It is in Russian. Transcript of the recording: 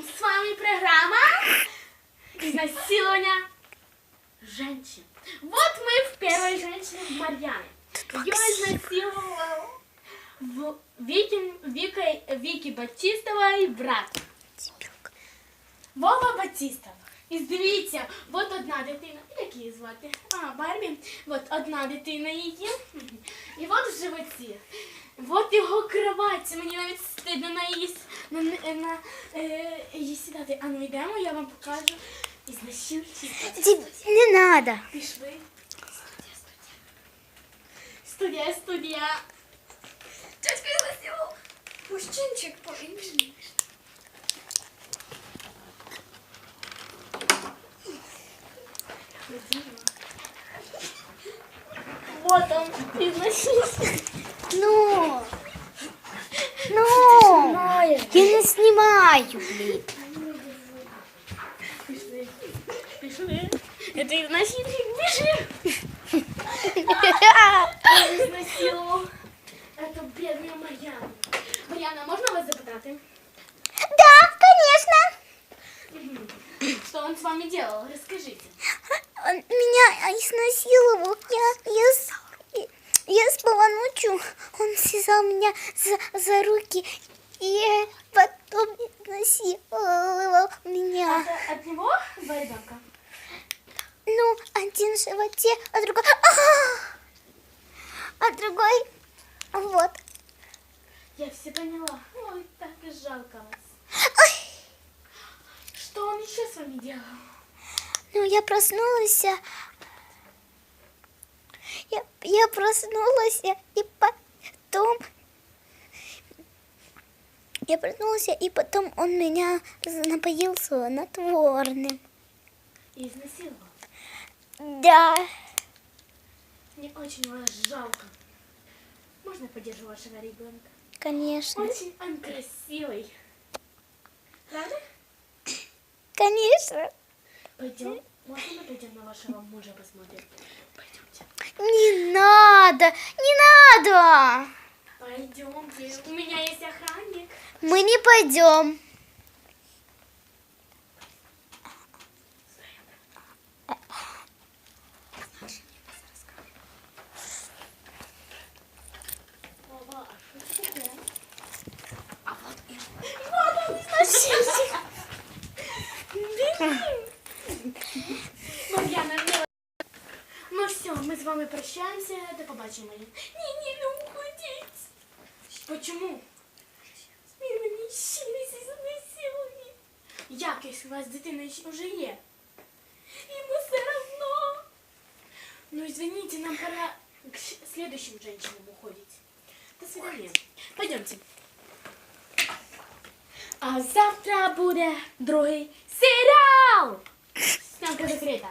С вами программа изнасилования женщин. Вот мы в первой женщине Марьяны. Ее изнасиловал в Вики, Вика, Вики Батистовой брат. Вова Батистов. І дивіться, от одна дитина, як її звати? А, Барбі. От одна дитина її. І от в животі. От його кровать. Мені навіть стидно на її, на, на, на е, її сідати. А ну йдемо, я вам покажу. І знащив Не надо. Пішли. Студія, студія. Дядька изнасиловал. Мужчинчик по-іншому. Вот он, изнасиловал. Ну. Ну. Снимаю, блин. Пішли. Пішли. Это изнасильник, бежи. Изнасиловал эту бедную Марьяну. Марьяна, можно вас запитати? Да, конечно. Что он с вами делал? Расскажите. Он меня изнасиловал. Я, я, с- я спала ночью. Он связал меня за, за руки и потом изнасиловал меня. Это от него ребенка? Ну, один в животе, а другой... А другой... Вот. Я все поняла. Ой, так и жалко вас. Ой. Что он еще с вами делал? Ну, я проснулась. Я, я проснулась, и потом... Я проснулась, и потом он меня напоил снотворным. Изнасиловал. Да. Мне очень вас жалко. Можно я подержу вашего ребенка? Конечно. Очень он красивый. Правда? Конечно. Пойдем. Можно мы пойдем на вашего мужа посмотрим? Пойдемте. Не надо, не надо. Пойдемте. У меня есть охранник. Мы не пойдем. Вова, а что это такое? А вот и... Вот он, изнасильник. Мар'яна, мила. Ну все, ми з вами прощаємося. До побачення. Ні, ні, не уходіть. Почему? Якщо у вас дитина вже є? Ему все равно. Ну, извините, нам пора к следующим женщинам уходить. До свидания. Пойдемте. А завтра буде другий серіал. Снямка закрита.